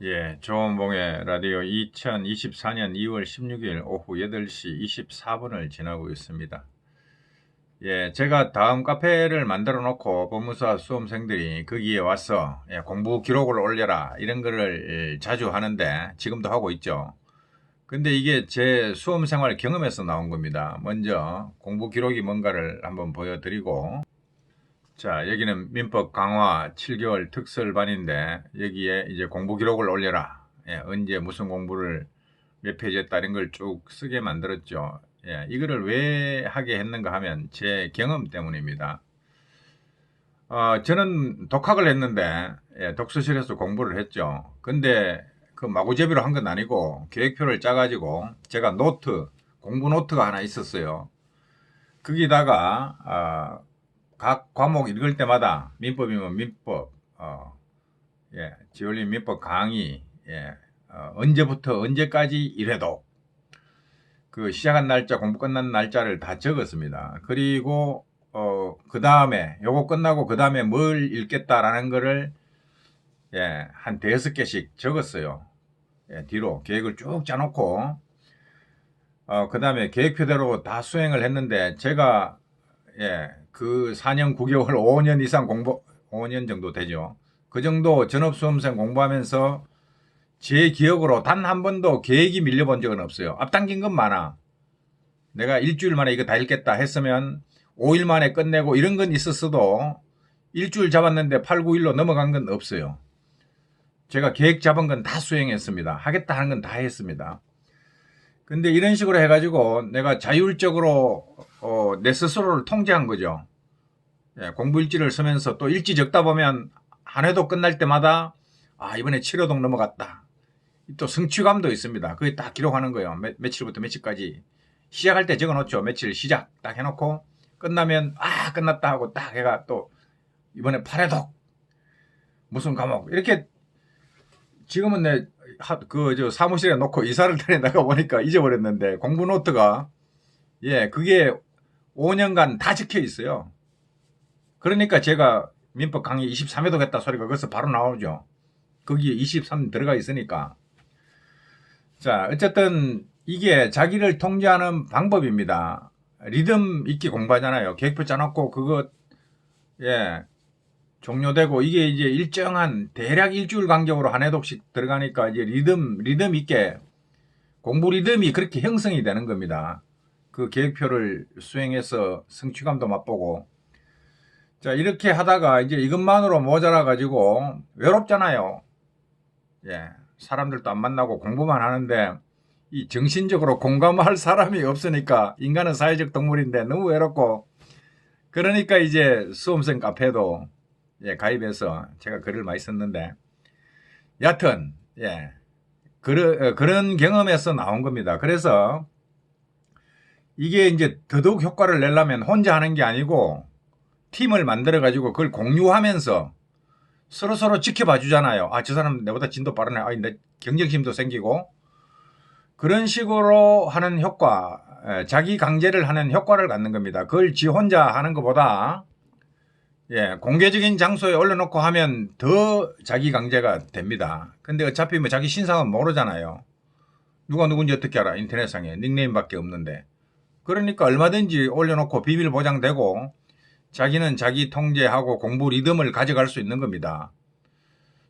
예, 조원봉의 라디오 2024년 2월 16일 오후 8시 24분을 지나고 있습니다. 예, 제가 다음 카페를 만들어 놓고 법무사 수험생들이 거기에 와서 예, 공부 기록을 올려라 이런 거를 자주 하는데 지금도 하고 있죠. 근데 이게 제 수험 생활 경험에서 나온 겁니다. 먼저 공부 기록이 뭔가를 한번 보여드리고 자, 여기는 민법 강화 7개월 특설반인데 여기에 이제 공부 기록을 올려라. 예, 언제 무슨 공부를 몇 페이지 했다 이런 걸쭉 쓰게 만들었죠. 예, 이거를 왜 하게 했는가 하면 제 경험 때문입니다. 어, 저는 독학을 했는데 예, 독서실에서 공부를 했죠. 근데 그 마구제비로 한 건 아니고 계획표를 짜가지고 제가 노트 공부 노트가 하나 있었어요. 거기다가 아, 각 과목 읽을 때마다 민법이면 민법, 어, 예, 지올린 민법 강의, 예, 어, 언제부터 언제까지 이래도 그 시작한 날짜, 공부 끝난 날짜를 다 적었습니다. 그리고 어, 그 다음에 요거 끝나고 그 다음에 뭘 읽겠다라는 거를 예, 한 대여섯 개씩 적었어요. 예, 뒤로 계획을 쭉 짜놓고 어, 그 다음에 계획표대로 다 수행을 했는데 제가 예, 그 4년 9개월 5년 이상 공부 5년 정도 되죠. 그 정도 전업수험생 공부하면서 제 기억으로 단 한 번도 계획이 밀려본 적은 없어요. 앞당긴 건 많아. 내가 일주일 만에 이거 다 읽겠다 했으면 5일 만에 끝내고 이런 건 있었어도 일주일 잡았는데 8, 9일로 넘어간 건 없어요. 제가 계획 잡은 건 다 수행했습니다. 하겠다 하는 건 다 했습니다. 근데 이런 식으로 해가지고 내가 자율적으로 어, 내 스스로를 통제한 거죠. 예, 공부 일지를 쓰면서 또 일지 적다 보면 한 해도 끝날 때마다 아 이번에 7호동 넘어갔다. 또 성취감도 있습니다. 그게 딱 기록하는 거예요. 며, 며칠부터 며칠까지 시작할 때 적어놓죠. 며칠 시작 딱 해놓고 끝나면 아 끝났다 하고 딱 해가 또 이번에 8회독 무슨 과목 이렇게 지금은 내 그 저 사무실에 놓고 이사를 다니 나가 보니까 잊어버렸는데 공부 노트가 예 그게 5년간 다 적혀 있어요. 그러니까 제가 민법 강의 23회도 했다 소리가 거기서 바로 나오죠. 거기에 23 들어가 있으니까. 자, 어쨌든 이게 자기를 통제하는 방법입니다. 리듬 있게 공부하잖아요. 계획표 짜놓고 그거 예 종료되고 이게 이제 일정한 대략 일주일 간격으로 한 해독씩 들어가니까 이제 리듬 리듬 있게 공부 리듬이 그렇게 형성이 되는 겁니다. 그 계획표를 수행해서 성취감도 맛보고 자 이렇게 하다가 이제 이것만으로 모자라 가지고 외롭잖아요. 예 사람들도 안 만나고 공부만 하는데 이 정신적으로 공감할 사람이 없으니까 인간은 사회적 동물인데 너무 외롭고 그러니까 이제 수험생 카페도 예, 가입해서 제가 글을 많이 썼는데 여하튼 예 그런 어, 그런 경험에서 나온 겁니다. 그래서 이게 이제 더더욱 효과를 내려면 혼자 하는 게 아니고 팀을 만들어 가지고 그걸 공유하면서 서로 서로 지켜봐 주잖아요. 아 저 사람 내보다 진도 빠르네. 아, 내 경쟁심도 생기고 그런 식으로 하는 효과, 예, 자기 강제를 하는 효과를 갖는 겁니다. 그걸 지 혼자 하는 것보다 예, 공개적인 장소에 올려놓고 하면 더 자기 강제가 됩니다. 근데 어차피 뭐 자기 신상은 모르잖아요. 누가 누군지 어떻게 알아? 인터넷상에 닉네임밖에 없는데. 그러니까 얼마든지 올려놓고 비밀 보장되고 자기는 자기 통제하고 공부 리듬을 가져갈 수 있는 겁니다.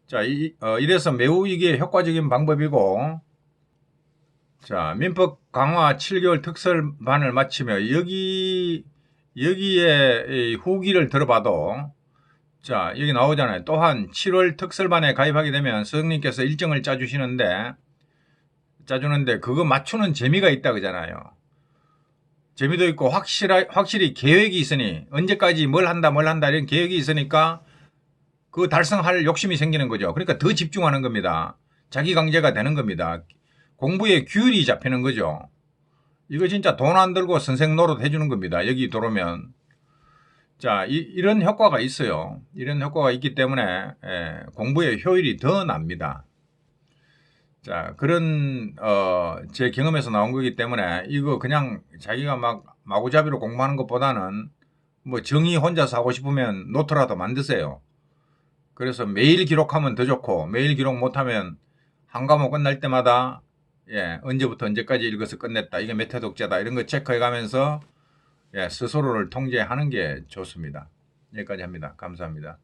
자, 이, 어, 이래서 매우 이게 효과적인 방법이고 자, 민법 강화 7개월 특설반을 마치며 여기 여기에 후기를 들어봐도 자 여기 나오잖아요. 또한 7월 특설반에 가입하게 되면 스승님께서 일정을 짜주시는데 짜주는데 그거 맞추는 재미가 있다 그잖아요. 재미도 있고 확실하, 확실히 계획이 있으니 언제까지 뭘 한다 뭘 한다 이런 계획이 있으니까 그 달성할 욕심이 생기는 거죠. 그러니까 더 집중하는 겁니다. 자기 강제가 되는 겁니다. 공부에 규율이 잡히는 거죠. 이거 진짜 돈 안 들고 선생 노릇 해주는 겁니다. 여기 들어오면. 자, 이, 런 효과가 있어요. 이런 효과가 있기 때문에 예, 공부의 효율이 더 납니다. 자, 그런 어, 제 경험에서 나온 거기 때문에 이거 그냥 자기가 막 마구잡이로 공부하는 것보다는 뭐 정의 혼자서 하고 싶으면 노트라도 만드세요. 그래서 매일 기록하면 더 좋고 매일 기록 못하면 한 과목 끝날 때마다 예, 언제부터 언제까지 읽어서 끝냈다. 이게 몇회 독자다. 이런 거 체크해 가면서 예, 스스로를 통제하는 게 좋습니다. 여기까지 합니다. 감사합니다.